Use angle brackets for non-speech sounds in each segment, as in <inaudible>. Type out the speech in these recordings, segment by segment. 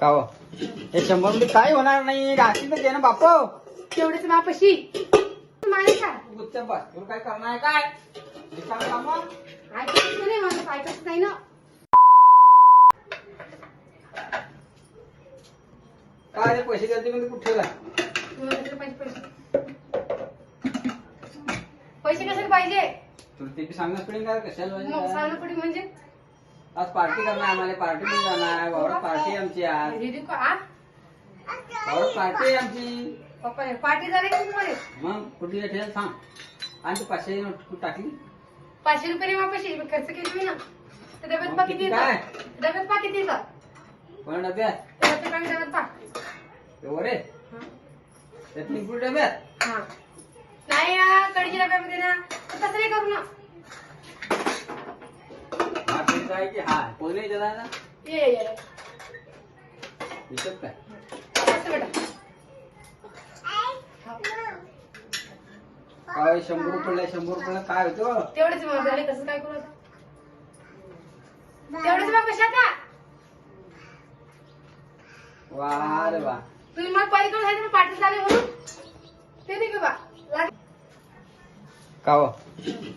का हो? हे शंभर रुपये काय होणार नाही? राहतील तर दे ना बाप. तेवढेच मापाशी. गुच्छ बस. तुला काय करणार आहे काय? रिकामं कामं? ऐकायचं नाही माझं ऐकायचं नाही ना. काय रे पैसे द्यायचे म्हणजे कुठे ठेवला? पैसे. पैसे कशाला पाहिजे? तुला ते बी सांगणं पडेल का? कशाला मग पाहिजे सांगणं पडी म्हणजे? आज पार्टी करणार आम्हाला पार्टी मध्ये जाणार वावरात पार्टी आहे आमची आज. दीदी को आ? वावरात पार्टी आहे आमची. पप्पा पार्टी झाली का तुम्हाला? मग कुठली ठेल सांग आणि तू पाचशे नोट तू टाकली? पाचशे रुपये मापाशी खर्च केली मी ना. तर डब्यात पा किती काय? डब्यात पा किती कोण डब्यात? पा. रे? त्यात लिक्विड डब्यात? हा. नाही ना कडीच्या डब्यामध्ये ना. तर तसं नाही करू ना. हा की? हा ना ये ये, ये काय? शंभर रुपये शंभर काय होतो? तेवढेच मग झाले कसं काय करू तेवढेच मग कशा आता? वा रे वा. तुम्ही मग जायचं मग पार्टी झाली म्हणून? ते नाही का बा. का हो?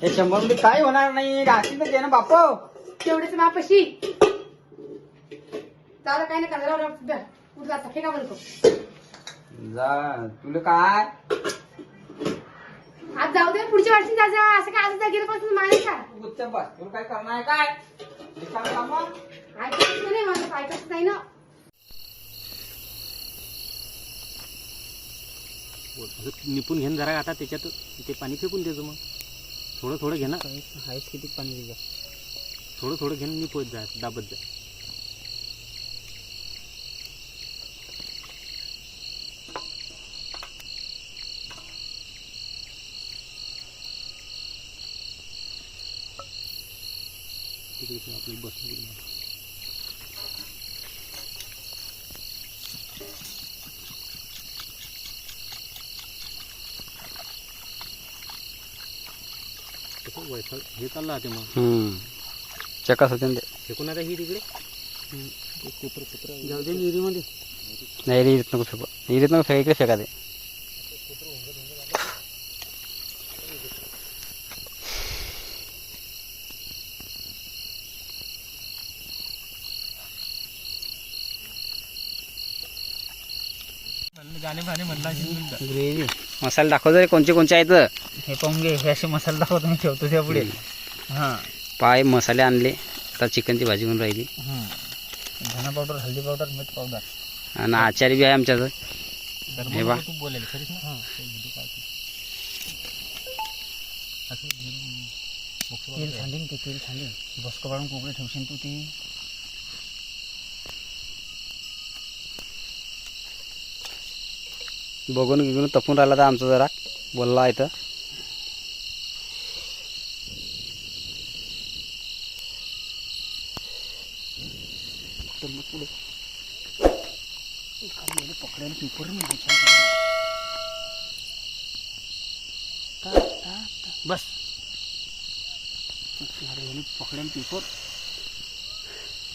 हे शंभर रुपये काय होणार नाही. राहतील तर दे ना बाप तेवढेच मापाशी. चालू काही नाही कचरा उठला फेका म्हणतो? जा. तुला काय? आज जाऊ दे पुढच्या वर्षी जायचं असं काय आज गेलं पासून माने का गुच्छ बस. तुला काय करणार आहे? काय? रिकामं कामं? ऐकायचं नाही माझं ऐकायचं नाही ना. निपून घेऊन जरा आता त्याच्यात. ते पाणी फेकून देतो मग. थोडं थोडं घे ना. आहेस किती पाणी दिलं थोडं थोडं घेऊन निपवत जा दाबत जा. तिकडे आपली बस वैफळ हे चाललं ते मग. चकास होते ते ही तिकडे. जाऊ दे विहिरीमध्ये नाही विहिरीत नको फेकू. नको फेका इकडे फेका ते. गाणे भाणे म्हणला ग्रेव्ही. मसाले दाखव रे कोणचे कोणचे आहेत हे पाहून घे हे असे मसाले दाखवतो मी ठेवतो त्या पुढे हां. पाय मसाले आणले आता चिकनची भाजी बनून राहिली. हां धना पावडर हल्दी पावडर मीठ पावडर. आणि आचारी बी आहे आमच्याचं हे बा. तू बोलेल खरीच ना? हां तेल ते तेल बसक पाडून कोकडे ठेवशील तू ते? बघून गिगून तपून राहिला तर आमचं जरा. बोलला आहे तर पकडेल पेपर बस. पकडेल पेपर.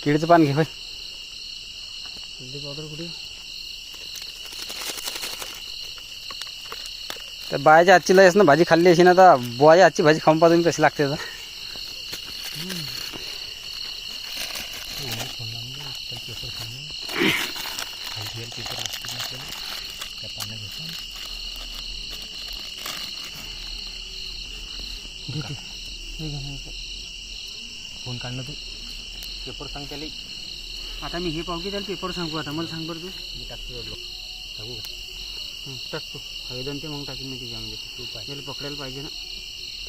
किडीचं पान घे होय. हल्दी पावडर कुठे? तर बायाच्या आजची लयच ना भाजी खाल्ली अशी ना आता बुवाच्या आजची भाजी खाऊन पाहतो कशी लागते तर फोन काढणं तू पेपर सांग त्याला आता मी हे पाहू की त्याला पेपर सांगू आता. मला सांग बरं तू. मी टाकतो सांगू का टाकतो हवेदन ते मग टाकीन मी त्याच्यामध्ये. तू पाहिजे त्याला पकडायला पाहिजे ना.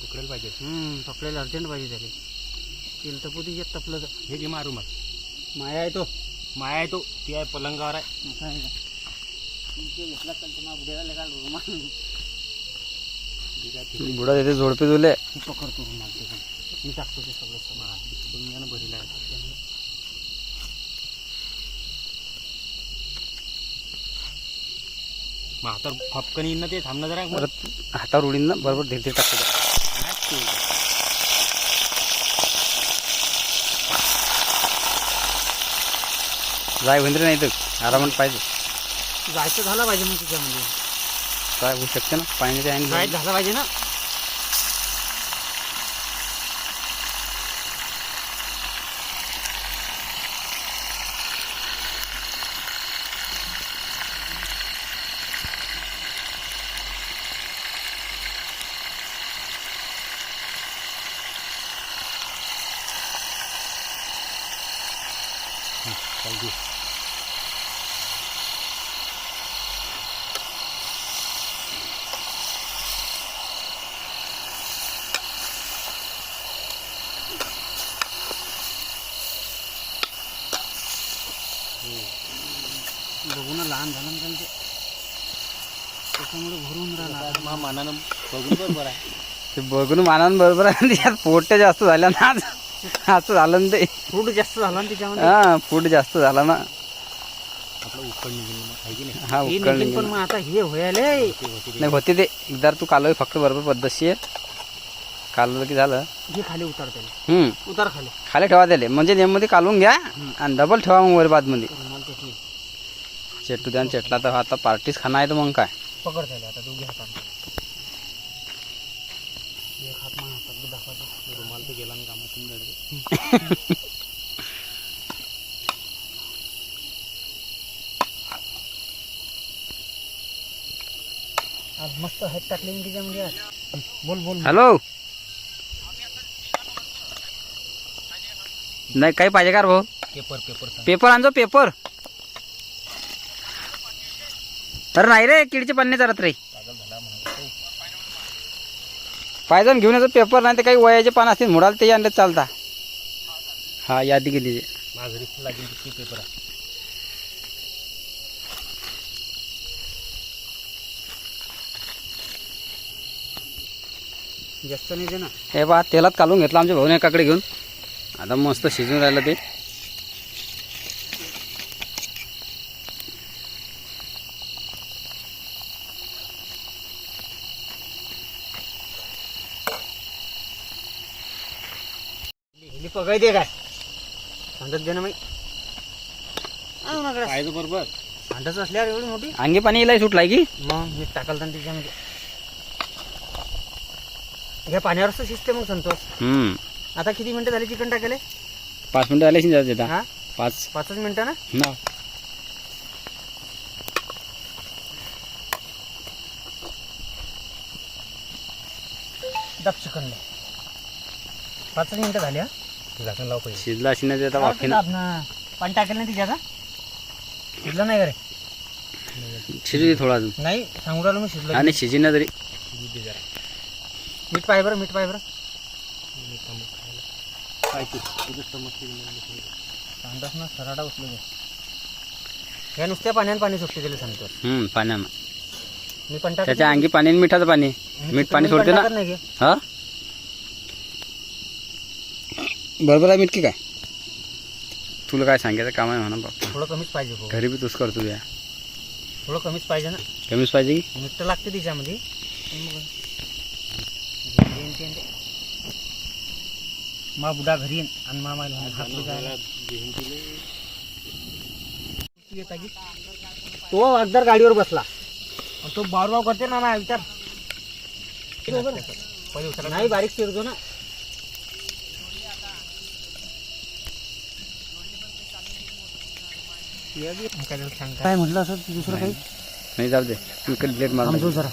पकडायला पाहिजे पकडायला अर्जंट पाहिजे त्याला. तेल तपू दे येत तपलं तर. हे घे मारू मग. माया आहे तो. माया आहे तो. ती आहे पलंगावर आहे? बुडा देते झोडपे तुले. पकडतो रुमाल ते. मी टाकतो ते सगळं सगळं भरीला आहे मग आता फपकन येईन ना ते थांबणं जरा. परत हातावर उडीन ना बरोबर धीरे धीरे टाकतो जाय वंद्रे नाही तर आरामात पाहिजे. जायचं झालं पाहिजे मग तिच्यामध्ये. काय होऊ शकते ना? पाण्याचे आहे जायचं झालं पाहिजे ना बघू ना लहान झालं ना त्यांचं त्याच्यामुळे भरून मानानं बघून बरोबर आहे. ते बघून मानान बरोबर आहे. त्यात पोट जास्त झाल्या ना. आज असं झालं ना ते. फ्रूट जास्त झाला ना त्याच्यामध्ये? हा पोट जास्त झाला ना. आपलं उकळ निघेल मग, आहे की नाही? हा हे उकळ निघेल पण मग आता हे व्हायले ते होते ते. नाही होते ते. एकदा तू कालव फक्त बरोबर पद्धतशीर. कालवलं की झालं? हे खाली उतार त्याला. हम्म. उतार खाली. खाली ठेवा त्याले. म्हणजे नेममध्ये कालवून घ्या आणि डबल ठेवा मग वर रुमाल त्याची चेटू द्या चेटला तर आता पार्टीच खाना आहे तर मग काय? पकड त्याला आता दोघे हातात एक हात मग हातात दाखवायचं रुमाल तर गेला ना कामातून जायचं. आज मस्त हॅट टाकली ना त्याच्यामध्ये आज. बोल बोल. हॅलो? नाही काही पाहिजे का रे भाऊ? पेपर पेपर पेपर आणजो पेपर. अरे नाही रे किडचे पन्ने चालत रे. पाहिजे ना घेऊन यायचं पेपर नाही तर काही वयाचे पान असतील मुडाल ते आणले चालता. हा यादी किती पेपर जास्त नाही दे ना हे बा तेलात कालून घेतलं आमच्या भाऊने एकाकडे घेऊन. आता मस्त शिजून राहिलं ते हिली पगाय दे काय? सांगत दे ना मी पाहिजे बरोबर. अंडाच असल्यावर एवढी मोठी? अंगी पाणी इलाय सुटलाय की? मग मी टाकल तर त्याच्यामध्ये. घ्या पाण्यावरच शिजते मग संतोष. हम्म. आता किती मिनिटं झाली चिकन टाकले पाच मिनिटं आले हा? पाच. पाचच मिनिटं ना? ना डब चिकन पाचच मिनिटं झाली हा? झाकण लाव पाहिजे शिजला अशी नाही आता लाव वाफेन. दाब ना. पाणी टाकेल नाही तिच्यात हा? शिजलं नाही का रे? शिजू दे थोडा अजून. नाही सांगू राहिलो मी शिजलं आणि शिजी ना तरी. मीठ पाय बरं मीठ पाय बरं. ना सराडा उचलू या नुसत्या पाण्याने पाणी सुटते सांगतो. हम्म पाण्यानं. मी पण त्याच्या अंगी पाणी मिठाचं पाणी. मीठ पाणी सोडते ना. हा? बरोबर आहे मीठ की काय तुला काय सांगायचं काम आहे म्हणा बाप्पा थोडं कमीच पाहिजे भाऊ घरी बी तूच करतो या थोडं कमीच पाहिजे ना कमीच पाहिजे की मीठ तर लागते तिच्यामध्ये पण मग ते. मा बुडा घरी येईन आणि मा मायला म्हणेन, हात बिगायला. जरा घेऊन दिले. तू येता की? तो अगदर गाडीवर बसला आणि तो बारबाव करते ना ना विचार पहिले. नाही बारीक चिरतो ना काय म्हटलं असं? दुसरं काही? नाही. जाऊ दे. इकडे प्लेट मार थांबतो जरा.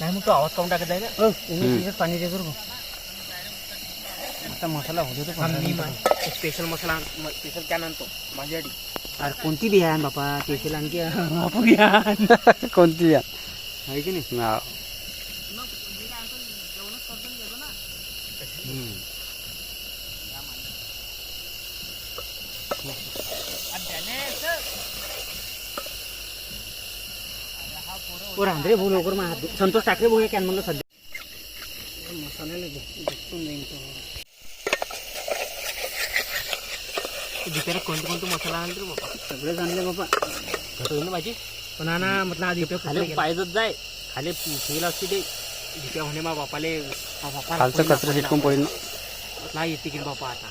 नाही मग तो आवाज काऊन टाकत आहे ना त्याच्यात पाणी दे करू आता मसाला होतो तो स्पेशल मसाला. स्पेशल कॅन आणतो. माझ्यासाठी अरे कोणती बी आहे बापा? स्पेशल आणखी <laughs> कोणती या आहे की नाही हा. ओ भाऊ लवकर मग हात धु. संतोष ठाकरे भाऊ कॅन म्हणलं सध्या. मसाल्याला भेटून जाईन तो. ते बिचारा कोणते कोणते मसाला आणले रे बाबा? सगळेच आणले बाबा. घटवून ना भाजी? पण ना म्हटलं आधी खाली पायजत जाय. खाली फील असते ते. भिक्या म्हणे मा बापाले खालचं कचरा चिटकून पडेल. ना नाही येते की बापा आता.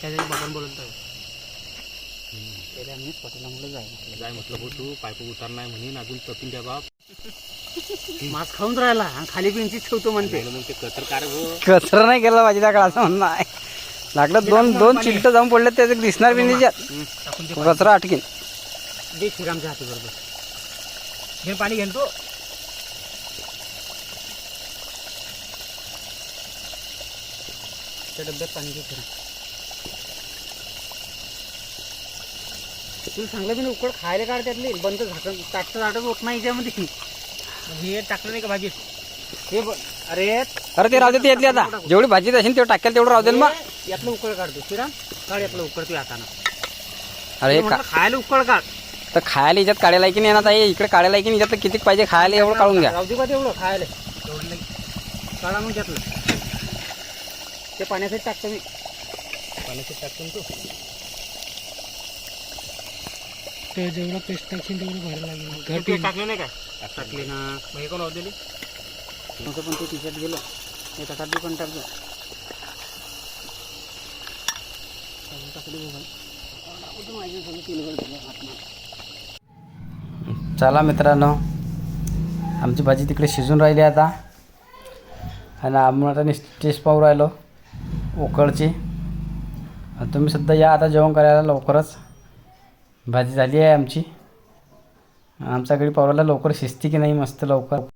त्याच्यात बाबांना बोलत आहे त्याला आम्ही पटेला म्हटलं जाय जाय म्हटलं हो तू पायप उतार नाही म्हणेन अजून तपीन द्या बाप. <laughs> मास खाऊन राहिला आणि खाली पिंचीच ठेवतो म्हणते. मग ते कतर कार कचरा नाही केला पाहिजे त्या असं म्हणणं आहे लागलं दोन दोन चिलट जाऊन पडले त्याचे दिसणार बी नाही त्यात. टाकून दे कचरा अटकीन दे श्रीरामच्या हाती बरोबर घे पाणी घेन त्या डब्यात पाणी घे खरं तुला सांगलं मी उकड खायला काढ त्यातली. बंद झाकण ताटचं झाकण होत नाही याच्यामध्ये. हे टाकलं नाही का भाजीत हे ब- अरे अरे ते राहू दे ते येतली आता. जेवढी भाजी असेल तेवढं टाकेल तेवढं राहू दे ना मग. हे यातलं उकळ काढतो श्रीराम. काढ यातलं उकळ तू हातानं. अरे हे का म्हटलं खायला उकळ काढ. तर खायला याच्यात काढायला की नाही ना ताई? इकडे काढायला की नाही? याच्यात किती पाहिजे खायला एवढं काढून घ्या. राहू दे का तेवढं खायला. काढा मग त्यातलं ते पाण्यासाठी टाकतो मी. पाण्याचे टाकून तू? ते जेवढं पेस्ट टाकशील तेवढं भरायला लागेल. घर टाकले नाही काय टाकले ना. मग हे कोण होते पण ते टी शर्ट गेलं. हे टाकात बी पण टाकलं चला मित्रांनो आमची भाजी तिकडे शिजून राहिली आता. आणि आपण आता टेस्ट पाहू राहिलो. उकळची. तुम्ही सुद्धा या आता जेवण करायला लवकरच. भाजी झाली आहे आमची. आमच्याकडे पावरायला लवकर शिजते की नाही मस्त लवकर.